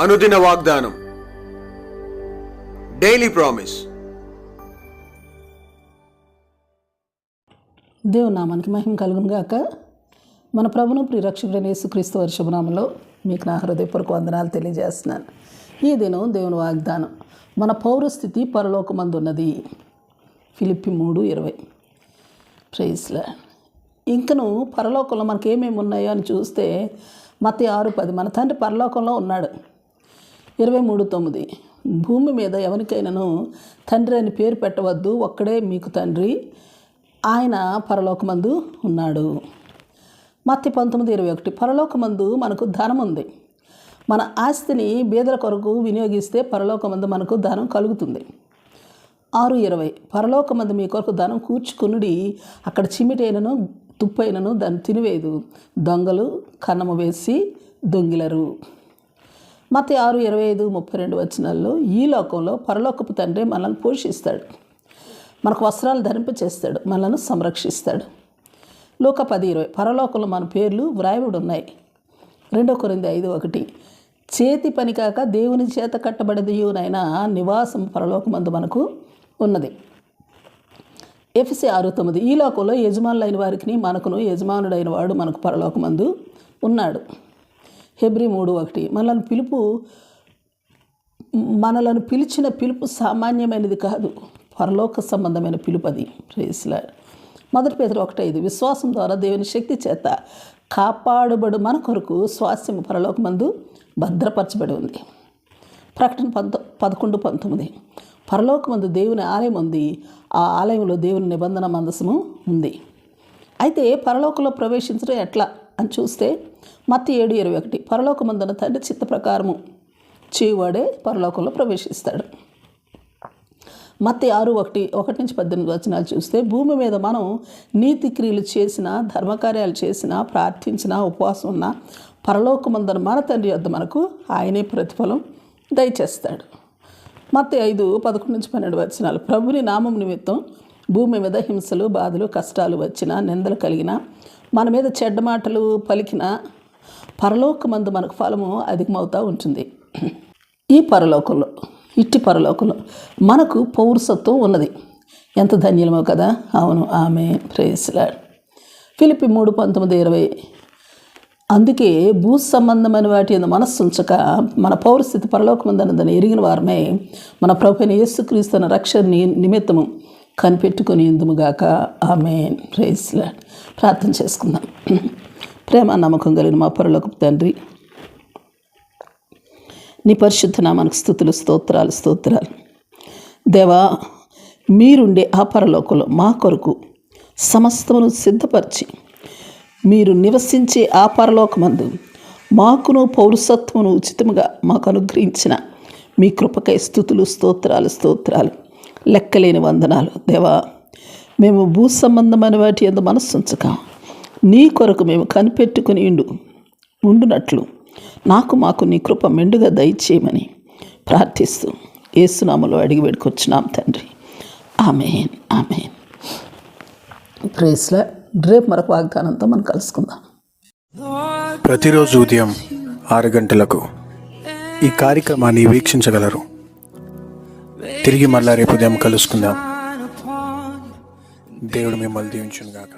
అనుదిన వాగ్దానం. Daily promise దేవుని నామానికి మహిమ కలుగును గాక. మన ప్రభును ప్రిరక్షకుడైన యేసుక్రీస్తు వారి శుభనామంలో మీకు నా హృదయపూర్వక వందనాలు తెలియజేస్తున్నాను. ఈ దినం దేవుని వాగ్దానం మన పౌరస్థితి పరలోకమందున్నది. ఫిలిప్పి మూడు ఇరవై. ప్రైస్లా ఇంకను పరలోకంలో మనకి ఏమేమి ఉన్నాయో అని చూస్తే మత ఆరు పది. మన తండ్రి పరలోకంలో ఉన్నాడు. ఇరవై మూడు తొమ్మిది. భూమి మీద ఎవరికైనాను తండ్రి అని పేరు పెట్టవద్దు ఒక్కడే మీకు తండ్రి. ఆయన పరలోకమందు ఉన్నాడు. మత్తి పంతొమ్మిది ఇరవై ఒకటి. పరలోకమందు మనకు ధనం ఉంది మన ఆస్తిని బీదల కొరకు వినియోగిస్తే పరలోకమందు మనకు ధనం కలుగుతుంది. ఆరు ఇరవై. పరలోకమందు మీ కొరకు ధనం కూర్చుకునుడి అక్కడ చిమిటైనను తుప్పైనను దాన్ని తినివేదు. దొంగలు కన్నము వేసి దొంగిలరు. మత ఆరు ఇరవై ఐదు ముప్పై రెండు వచనాల్లో ఈ లోకంలో పరలోకపు తండ్రి మనల్ని పోషిస్తాడు. మనకు వస్త్రాలు ధరింప చేస్తాడు. మనల్ని సంరక్షిస్తాడు. లోక పది ఇరవై. పరలోకంలో మన పేర్లు వ్రాయబడి ఉన్నాయి. రెండో కొరింది ఐదు ఒకటి. చేతి పని కాక దేవుని చేత కట్టబడదియునైనా నివాసం పరలోకమందు మనకు ఉన్నది. ఎఫ్సి ఆరు తొమ్మిది. ఈ లోకంలో యజమానులైన వారికి మనకును యజమానుడైన వాడు మనకు పరలోకమందు ఉన్నాడు. హెబ్రి మూడు ఒకటి. మనల్ని పిలుపు మనలను పిలిచిన పిలుపు సామాన్యమైనది కాదు. పరలోక సంబంధమైన పిలుపు అది. ప్రేస్లా మొదటి పేదలు ఒకటే ఇది విశ్వాసం ద్వారా దేవుని శక్తి చేత కాపాడబడు మన కొరకు స్వాస్థ్యం పరలోకమందు భద్రపరచబడి ఉంది ప్రకటన పంత పదకొండు పంతొమ్మిది. పరలోకమందు దేవుని ఆలయం ఉంది. ఆ ఆలయంలో దేవుని నిబంధన మందసము ఉంది. అయితే పరలోకంలో ప్రవేశించడం ఎట్లా అని చూస్తే మత్తి ఏడు ఇరవై ఒకటి. పరలోకమందున తండ్రి చిత్త ప్రకారము చేయువాడే పరలోకంలో ప్రవేశిస్తాడు. మత్తి ఆరు ఒకటి ఒకటి నుంచి పద్దెనిమిది వచనాలు చూస్తే భూమి మీద మనం నీతి క్రియలు చేసిన ధర్మకార్యాలు చేసిన ప్రార్థించిన ఉపవాసం ఉన్న పరలోకమందన మన తండ్రి వద్ద మనకు ఆయనే ప్రతిఫలం దయచేస్తాడు. మత్తి ఐదు పదకొండు నుంచి పన్నెండు వచనాలు. ప్రభుని నామం నిమిత్తం భూమి మీద హింసలు బాధలు కష్టాలు వచ్చినా నిందలు కలిగిన మన మీద చెడ్డ మాటలు పలికిన పరలోకమందు మనకు ఫలము అధికమవుతూ ఉంటుంది. ఈ పరలోకంలో ఇట్టి పరలోకంలో మనకు పౌరసత్వం ఉన్నది. ఎంత ధన్యమో కదా? అవును ఆమె ప్రేయస్లాడ్ ఫిలిపి మూడు పంతొమ్మిది ఇరవై. అందుకే భూ సంబంధమైన వాటి మనస్సు ఉంచక మన పౌరస్థితి పరలోకమందనదని ఎరిగిన వారమే మన ప్రభుని యేసుక్రీస్తున్న రక్షణ నిమిత్తము కనిపెట్టుకుని ఎందుముగాక. ఆమె ప్రేస్లా ప్రార్థన చేసుకుందాం. ప్రేమ నమ్మకం కలిగిన మా పరులకు తండ్రి. నీ పరిశుద్ధ నామానికి స్థుతులు స్తోత్రాలు స్తోత్రాలు. దేవా మీరుండే ఆ పరలోకంలో మా కొరకు సమస్తమును సిద్ధపరిచి మీరు నివసించే ఆ పరలోకమందు మాకును పౌరసత్వమును ఉచితముగా మాకు అనుగ్రహించిన మీ కృపకై స్థుతులు స్తోత్రాలు స్తోత్రాలు. లెక్కలేని వందనాలు. దేవా మేము భూ సంబంధమైన వాటి ఎందు మనస్సుంచక నీ కొరకు మేము కనిపెట్టుకుని ఉండు ఉండునట్లు. నాకు మాకు నీ కృప మెండుగా దయచేయమని ప్రార్థిస్తూ ఏసునామలో అడిగి వేడుకొచ్చున్నాం తండ్రి. Amen amen. ప్రేస్లా రేపు మరొక వాగ్దానంతో మనం కలుసుకుందాం. ప్రతిరోజు ఉదయం ఆరు గంటలకు ఈ కార్యక్రమాన్ని వీక్షించగలరు. తిరిగి మళ్ళా రేపు ఉదయం కలుసుకుందాం. దేవుడు మిమ్మల్ని దీవించునుగాక.